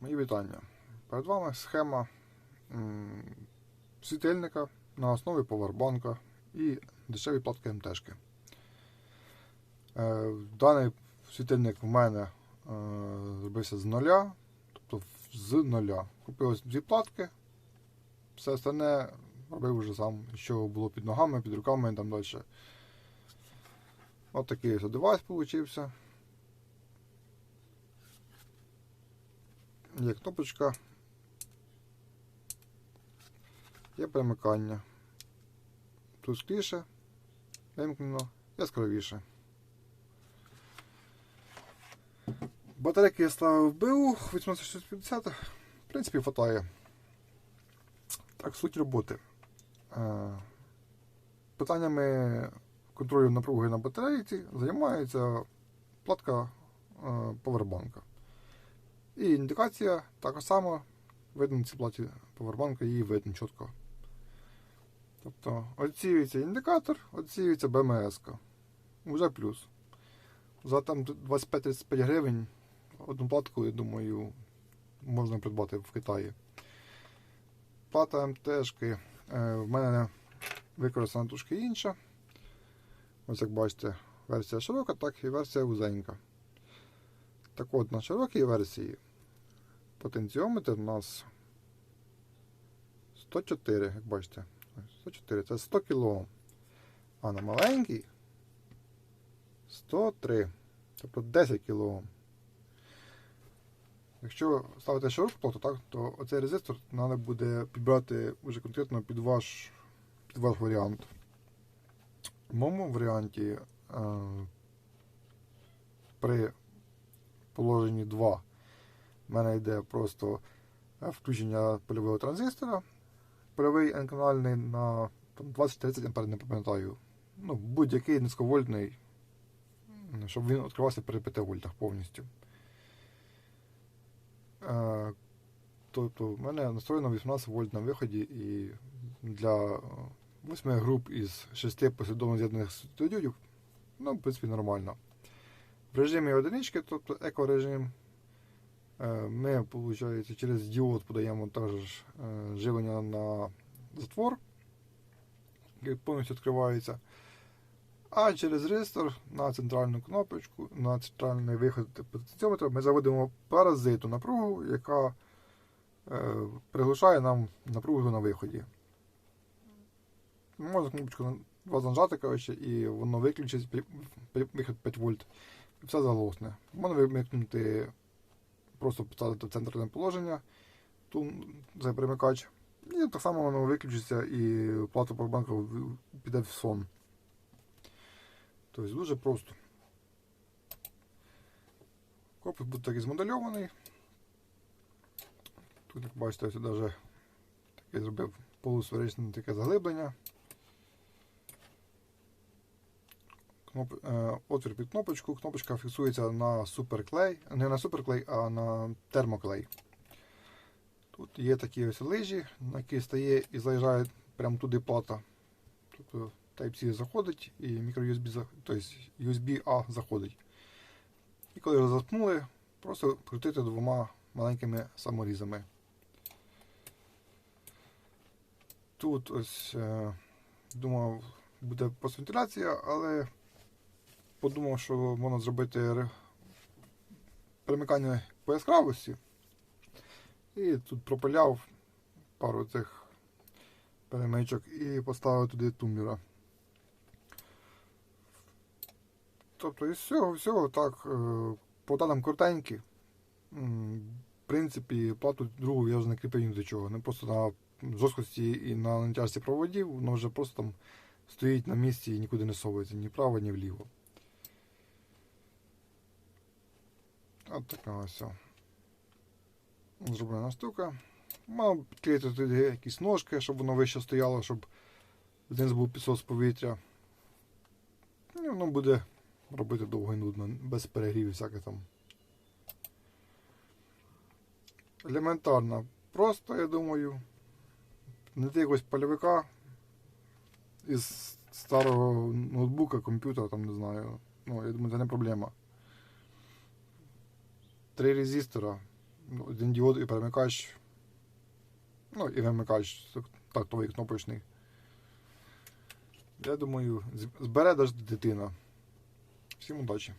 Мої вітання. Перед вами схема світильника на основі повербанка і дешеві платки МТшки. Е, Даний світильник в мене е, зробився з нуля, тобто з нуля. Купилось дві платки, все остальне робив вже сам, що було під ногами, під руками і там далі. Ось такий ось девайс получився. Є кнопочка. Є перемикання. Тускліше, вимкнено, яскравіше. Батарейки я ставив БУ 8650, в принципі, хватає. Так, суть роботи. Е, Питаннями контролю напруги на батарейці займається платка е, повербанка. І індикація така сама. Видно на цій платі повербанка, її видно чітко. Тобто оцінюється індикатор, оцінюється БМС. Уже плюс. За там 25-35 гривень одну платку, я думаю, можна придбати в Китаї. Плата МТшки е, в мене використана трошки інша. Ось як бачите, версія широка, так і версія вузенька. Так от, на широкій версії потенціометр у нас 104, як бачите. 104 це 100 кОм. А на маленькій 103, тобто 10 кОм. Якщо ставити широку плату, так, то оцей резистор треба буде підбирати вже конкретно під ваш, під ваш варіант. В моєму варіанті е, при положенні 2 в мене йде просто е, включення польового транзистора. Польовий N-канальний на 20-30 ампер, не пам'ятаю. Ну, будь-який низьковольтний, щоб він відкривався при 5 вольтах повністю. Е, Тобто в мене настроєно 18 вольт на виході і для 8 груп із 6 послідовно з'єднаних світодіодів, ну, в принципі, нормально. В режимі одинички, тобто екорежим, е, ми, виходить, через діод подаємо також е, живлення на затвор, який повністю відкривається. А через резистор на центральну кнопочку, на центральний виход потенціометра ми заводимо паразиту напругу, яка е, приглушає нам напругу на виході. Можна кнопочку два нажати, коротше, і воно виключить вихід 5 вольт. Все заглохне. Можна вимикнути, просто поставити в центральне положення, ту, цей перемикач. І так само воно виключиться і плата в- піде в сон. Тобто дуже просто. Корпус буде такий змодельований. Тут, як бачите, ось навіть зробив полусферичне таке заглиблення. Кноп... е, Отвір під кнопочку. Кнопочка фіксується на суперклей, не на суперклей, а на термоклей. Тут є такі ось лижі, на які стає і заїжджає прямо туди плата. Тобто Type-C заходить і мікро-USB, тобто USB-A заходить. І коли його заткнули, просто крутити двома маленькими саморізами. Тут ось е, думав, буде поствентиляція, але подумав, що можна зробити ре- перемикання по яскравості. І тут пропиляв пару цих перемичок і поставив туди тумблера. Тобто із всього, всього так, е, по даним коротенькі. В принципі, плату другу я вже не кріпив ні до чого. Не просто на жорсткості і на натяжці проводів, воно вже просто там стоїть на місці і нікуди не совується ні вправо, ні вліво. От така ось. Зроблена штука. Мав підклеїти туди якісь ножки, щоб воно вище стояло, щоб знизу був підсос повітря. І воно буде робити довго і нудно, без перегрівів всяких там. Елементарно. Просто, я думаю, знайти якогось польовика із старого ноутбука, комп'ютера, там не знаю. Ну, я думаю, це не проблема. Три резистора, ну, один діод і перемикач. Ну, і вимикач тактовий кнопочний. Я думаю, збере дитина. Всім удачі!